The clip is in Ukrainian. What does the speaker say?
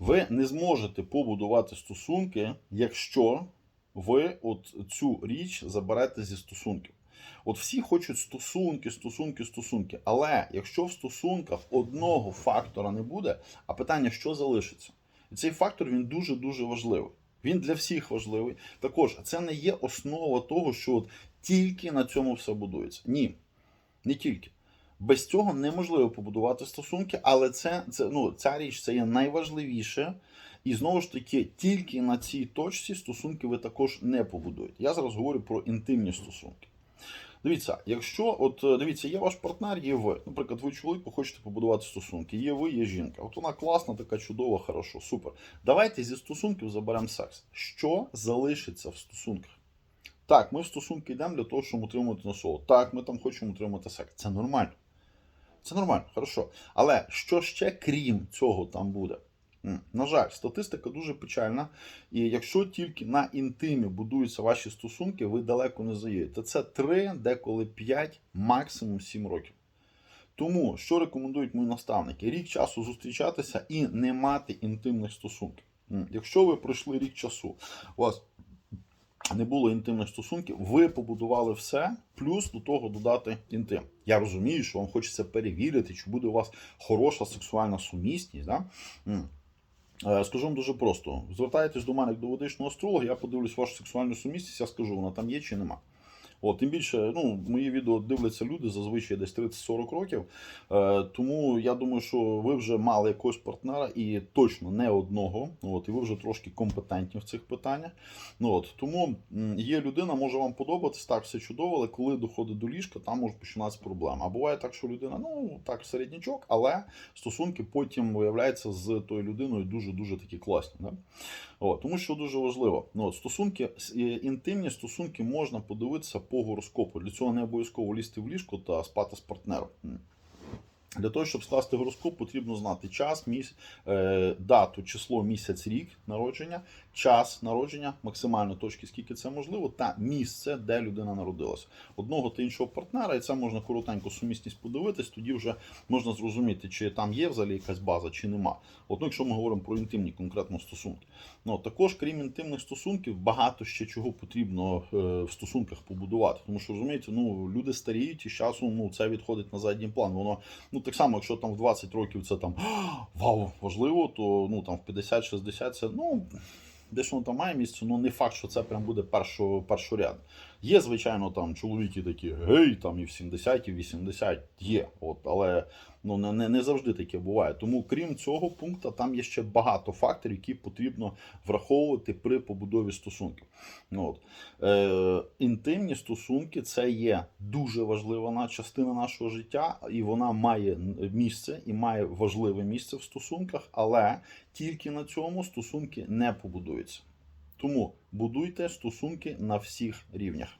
Ви не зможете побудувати стосунки, якщо ви от цю річ заберете зі стосунків. От всі хочуть стосунки, стосунки, стосунки. Але якщо в стосунках одного фактора не буде, а питання, що залишиться? І цей фактор він дуже дуже важливий. Він для всіх важливий. Також це не є основа того, що от тільки на цьому все будується. Ні, не тільки. Без цього неможливо побудувати стосунки, але це, це ну, ця річ це є найважливіше. І знову ж таки, тільки на цій точці стосунки ви також не побудуєте. Я зараз говорю про інтимні стосунки. Дивіться, якщо от е, дивіться, є ваш партнер, є ви. Наприклад, ви чоловік, ви хочете побудувати стосунки. Є ви, є жінка. От вона класна, така чудова, хорошо, супер. Давайте зі стосунків заберемо секс. Що залишиться в стосунках? Так, ми в стосунки йдемо для того, щоб утримувати насолоду. Так, ми там хочемо утримати секс. Це нормально. Це нормально, хорошо. Але що ще крім цього там буде? На жаль, статистика дуже печальна. І якщо тільки на інтимі будуються ваші стосунки, ви далеко не заїдете. Це 3, деколи 5, максимум 7 років. Тому що рекомендують мої наставники? Рік часу зустрічатися і не мати інтимних стосунків. Якщо ви пройшли рік часу, у вас не було інтимних стосунків, ви побудували все, плюс до того додати інтим. Я розумію, що вам хочеться перевірити, чи буде у вас хороша сексуальна сумісність. Да? Е, Скажу вам дуже просто: звертаєтесь до мене як до водичного астролога, я подивлюсь вашу сексуальну сумісність, я скажу, вона там є чи нема. От, тим більше, ну, мої відео дивляться люди зазвичай десь 30-40 років. Е, тому я думаю, що ви вже мали якогось партнера і точно не одного. От, і ви вже трошки компетентні в цих питаннях. Ну, от, тому є людина, може вам подобатись, так, все чудово, але коли доходить до ліжка, там може починатися проблема. А буває так, що людина, ну так, середнячок, але стосунки потім виявляються з тою людиною дуже-дуже такі класні. Да? От, тому що дуже важливо. Ну, от, стосунки, інтимні стосунки можна подивитися по гороскопу. Для цього не обов'язково лізти в ліжко та спати з партнером. Для того, щоб скласти гороскоп, потрібно знати час, міс... е, дату, число, місяць, рік народження, час народження, максимально точки, скільки це можливо, та місце, де людина народилася. Одного та іншого партнера, і це можна коротенько сумісність подивитись, тоді вже можна зрозуміти, чи там є взагалі якась база, чи нема. От, ну, якщо ми говоримо про інтимні конкретно стосунки. Ну, також, крім інтимних стосунків, багато ще чого потрібно е, в стосунках побудувати. Тому що розумієте, ну люди старіють і з часом ну, це відходить на задній план. Воно ну так само, якщо там в 20 років це там вау, важливо, то ну там в 50-60 це ну. Десь воно там має місце, ну не факт, що це прям буде першоряд. Є, звичайно, там чоловіки такі, гей, там і в 70, і в 80 є. От, але ну, не, не, не завжди таке буває. Тому, крім цього пункту, там є ще багато факторів, які потрібно враховувати при побудові стосунків. Ну, от. Е, інтимні стосунки це є дуже важлива частина нашого життя, і вона має місце і має важливе місце в стосунках, але тільки на цьому стосунки не побудуються. Тому будуйте стосунки на всіх рівнях.